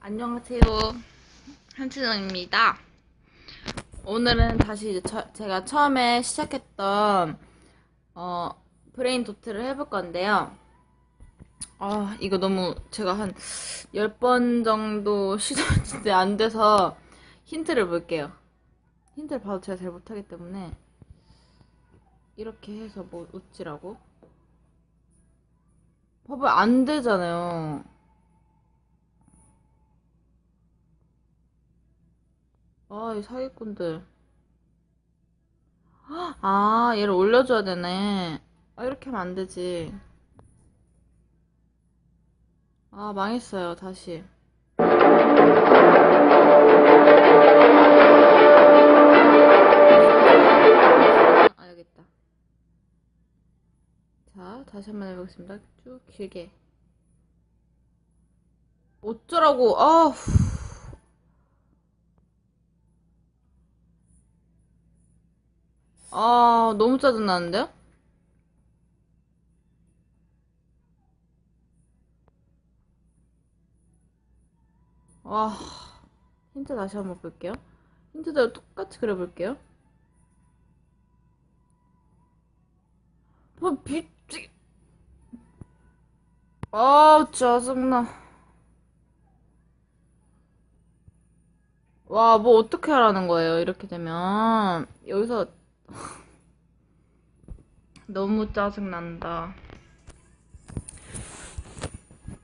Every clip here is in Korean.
안녕하세요. 한치정입니다. 오늘은 다시 처- 제가 처음에 시작했던 어, 브레인 도트를 해볼 건데요. 아, 이거 너무 제가 한 10번 정도 시도했는데 안 돼서 힌트를 볼게요. 힌트를 봐도 제가 잘 못하기 때문에 이렇게 해서 뭐 웃지라고? 봐봐, 안 되잖아요. 아, 이 사기꾼들. 아, 얘를 올려줘야 되네. 아, 이렇게 하면 안 되지. 아, 망했어요, 다시. 아, 있다. 자, 다시 한번 해보겠습니다. 쭉 길게. 어쩌라고, 아우. 아, 너무 짜증나는데요? 와, 힌트 다시 한번 볼게요. 힌트대로 똑같이 그려볼게요. 아, 미치. 아, 짜증나. 와, 뭐 어떻게 하라는 거예요, 이렇게 되면. 여기서 너무 짜증난다.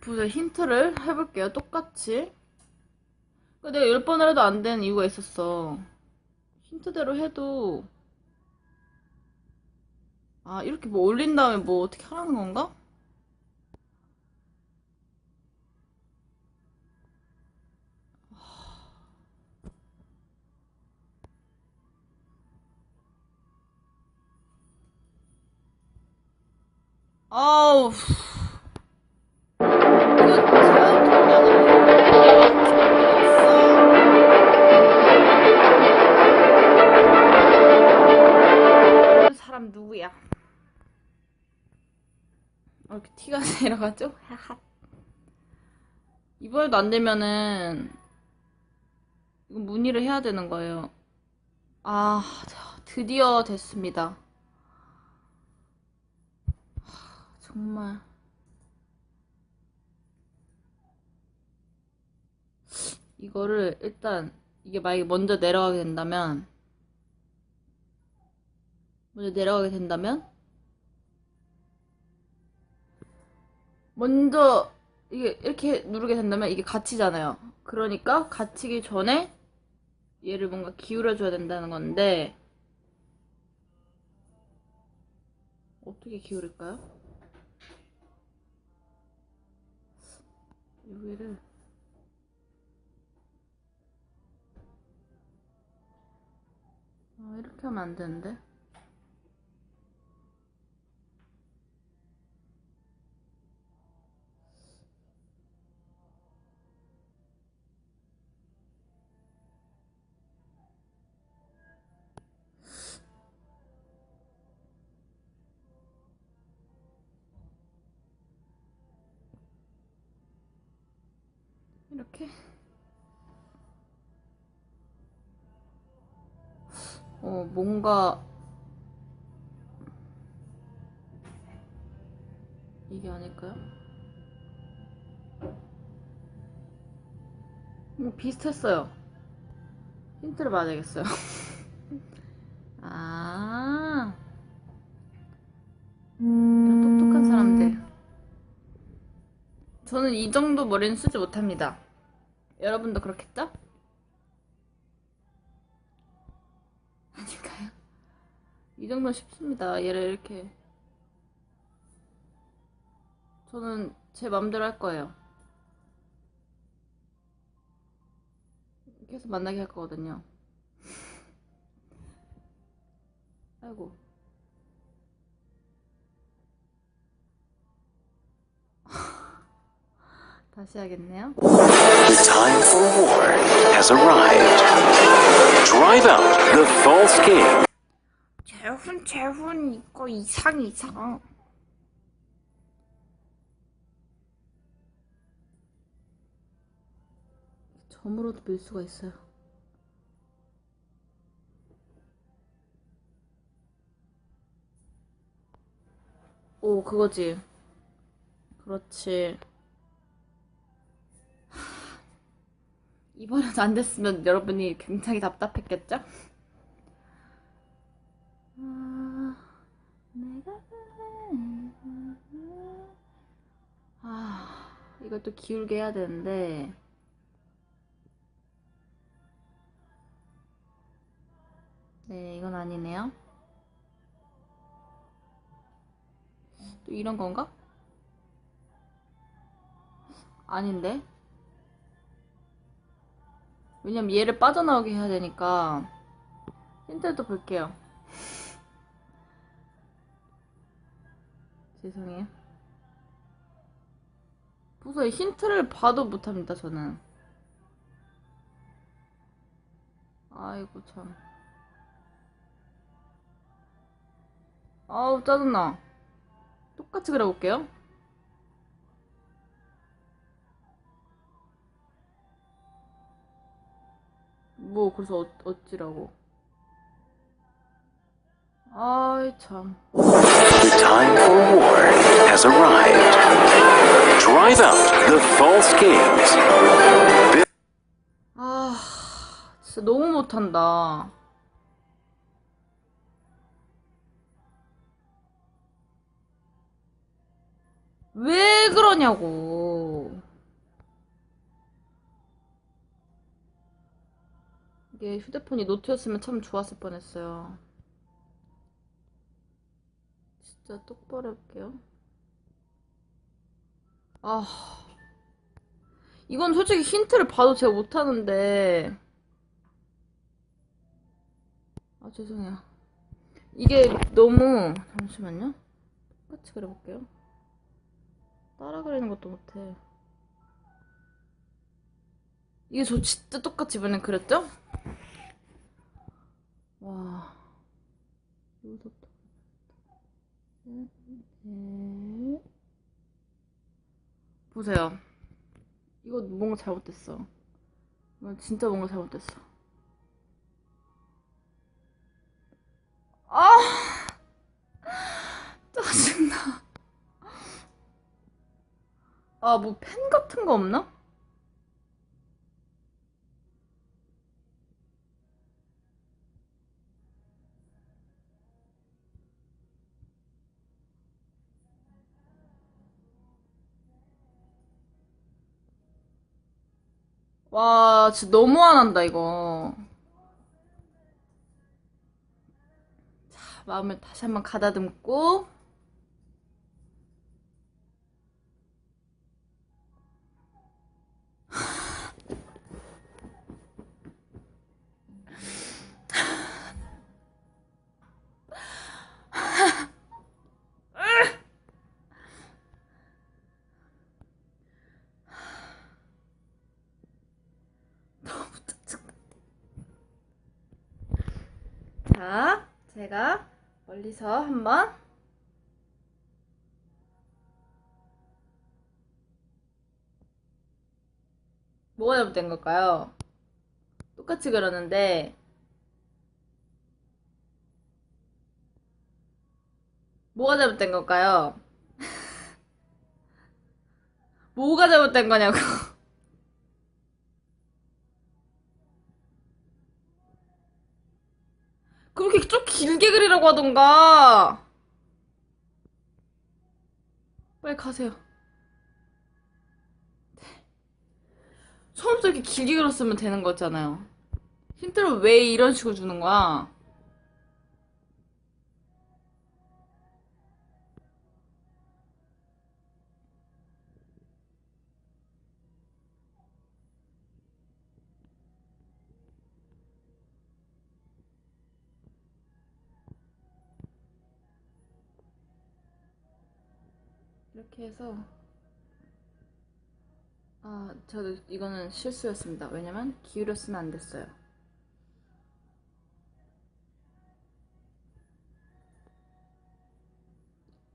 보자, 힌트를 해볼게요. 똑같이. 내가 열 번을 해도 안 되는 이유가 있었어. 힌트대로 해도. 아, 이렇게 뭐 올린 다음에 뭐 어떻게 하라는 건가? 아우. 그 사람 누구야? 어, 이렇게 티가 내려가죠? 이번에도 안 되면은 문의를 해야 되는 거예요. 아, 드디어 됐습니다. 정말. 이거를 일단 이게 만약에 먼저 내려가게 된다면 먼저 내려가게 된다면 먼저 이게 이렇게 누르게 된다면 이게 갇히잖아요. 그러니까 갇히기 전에 얘를 뭔가 기울여 줘야 된다는 건데 어떻게 기울일까요? 여기를 아, 이렇게 하면 안 되는데. 이렇게. 어, 뭔가 이게 아닐까요? 뭐 비슷했어요. 힌트를 받아야겠어요. 아, 이런 똑똑한 사람들. 저는 이 정도 머리는 쓰지 못합니다. 여러분도 그렇겠죠? 아닐까요? 이 정도는 쉽습니다. 얘를 이렇게. 저는 제 맘대로 할 거예요. 계속 만나게 할 거거든요. 아이고. 다시 하겠네요. The time for war has arrived. Drive out the false king. 재훈, 재훈, 이거 이상, 이상. 점으로도 밀 수가 있어요. 오, 그거지. 그렇지. 이번에도 안 됐으면 여러분이 굉장히 답답했겠죠? 아, 아, 이걸 또 기울게 해야 되는데. 네, 이건 아니네요. 또 이런 건가? 아닌데? 왜냐면 얘를 빠져나오게 해야 되니까 힌트를 또 볼게요. 죄송해요. 도저히 힌트를 봐도 못합니다, 저는. 아이고, 참. 아우, 짜증나. 똑같이 그려볼게요. 뭐, 그래서 어, 어찌라고. 아이, 참. The time for war has arrived. Drive out the false games. 아, 진짜 너무 못한다. 왜 그러냐고. 이게 휴대폰이 노트였으면 참 좋았을 뻔했어요. 진짜 똑바로 해볼게요. 아. 이건 솔직히 힌트를 봐도 제가 못하는데. 아, 죄송해요. 이게 너무, 잠시만요. 똑같이 그려볼게요. 따라 그리는 것도 못해. 이게 저 진짜 똑같이 이번엔 그렸죠? 와. 여기서부터. 네. 보세요. 이거 뭔가 잘못됐어. 이거 진짜 뭔가 잘못됐어. 아! 짜증나. 아, 뭐 펜 같은 거 없나? 와, 진짜 너무 안 한다, 이거. 자, 마음을 다시 한번 가다듬고. 자, 제가 멀리서 한번 뭐가 잘못된 걸까요? 똑같이 그렸는데 뭐가 잘못된 걸까요? 뭐가 잘못된 거냐고. 그렇게 좀 길게 그리라고 하던가. 빨리 가세요. 처음부터 이렇게 길게 그렸으면 되는 거잖아요. 힌트를 왜 이런 식으로 주는 거야? 이렇게 해서 아, 저도 이거는 실수였습니다. 왜냐면 기울였으면 안 됐어요.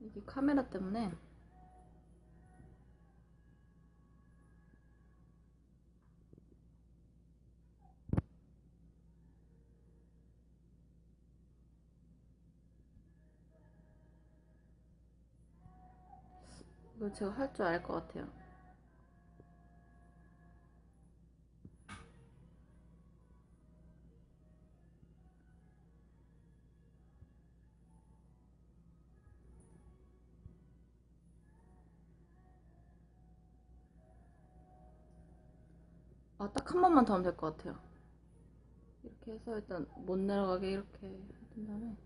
이게 카메라 때문에 이거 제가 할 줄 알 것 같아요. 아, 딱 한 번만 더 하면 될 것 같아요. 이렇게 해서 일단 못 내려가게 이렇게 해둔 다음에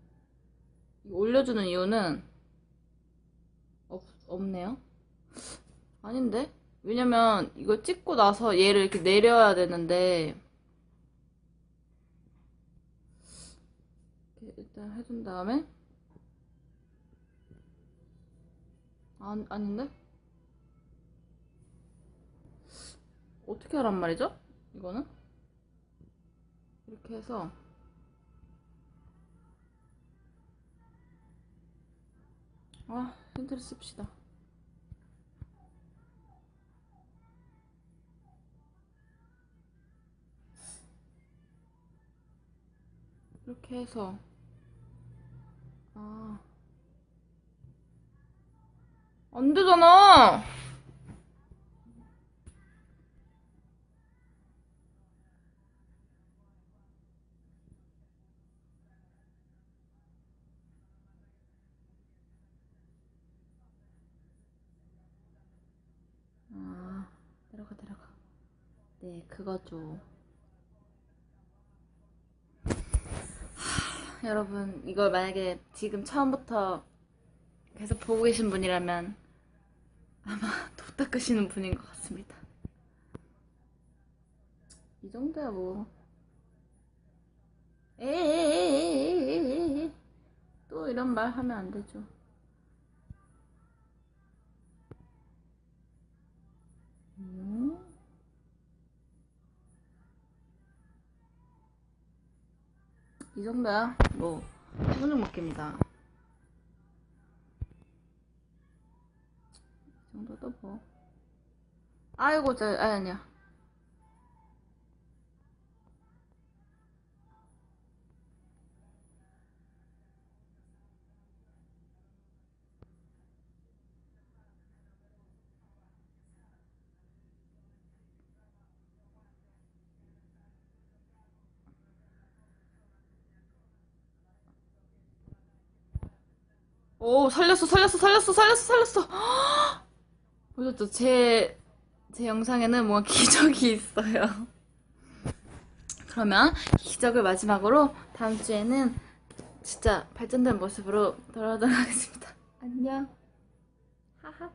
올려주는 이유는 없, 없네요. 아닌데? 왜냐면 이거 찍고 나서 얘를 이렇게 내려야 되는데 이렇게 일단 해준 다음에 아, 아닌데? 어떻게 하란 말이죠? 이거는? 이렇게 해서 아 힌트를 씁시다 이렇게 해서. 아. 안 되잖아! 아 내려가 내려가. 네 그거 죠 하, 여러분 이걸 만약에 지금 처음부터 계속 보고 계신 분이라면 아마 도 닦으시는 분인 것 같습니다. 이 정도야 뭐. 에에에에에에에 또 이런 말 하면 안 되죠. 음. 이 정도야. 뭐 수분육 먹기입니다. 이 정도도 뭐. 아이고 저 아니 아니야 오 살렸어 살렸어 살렸어 살렸어 살렸어. 보셨죠? 제, 제 영상에는 뭔가 기적이 있어요. 그러면 기적을 마지막으로 다음 주에는 진짜 발전된 모습으로 돌아오도록 하겠습니다. 안녕. 하하